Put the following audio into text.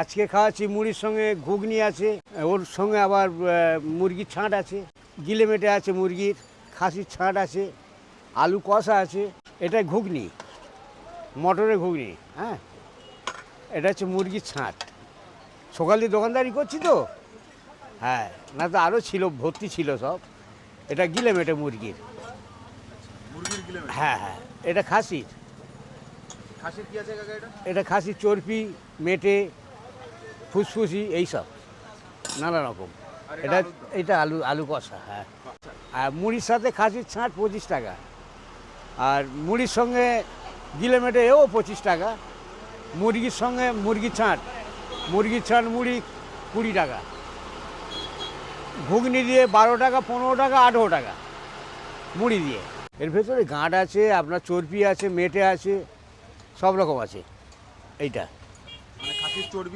আজকে খাওয়াচ্ছি মুড়ির সঙ্গে ঘুগনি আছে ওর সঙ্গে আবার মুরগির ছাঁট আছে গিলে মেটে আছে মুরগির খাসির ছাঁট আছে আলু কষা আছে এটা ঘুগনি মটরের ঘুগনি হ্যাঁ? এটা হচ্ছে মুরগির ছাঁট। সকাল দিয়ে দোকানদারি করছি তো? হ্যাঁ না তো আরও ছিল ভর্তি ছিল সব। এটা গিলে মেটে মুরগির। হ্যাঁ হ্যাঁ এটা খাসির। এটা খাসির চর্বি মেটে ফুসফুসি এইসব, নানা রকম। এটা এটা আলু আলু কষা হ্যাঁ। আর মুড়ির সাথে খাসির ছাঁট পঁচিশ টাকা। আর মুড়ির সঙ্গে গিলে মেটে এও পঁচিশ টাকা। মুরগির সঙ্গে মুরগির ছাঁট মুরগির ছাঁট মুড়ি কুড়ি টাকা। ঘুগনি দিয়ে বারো টাকা, পনেরো টাকা, আঠেরো টাকা মুড়ি দিয়ে। এর ভেতরে গাঁট আছে, আপনার চর্বি আছে, মেটে আছে, সব রকম আছে। এইটা। মানে চর্বি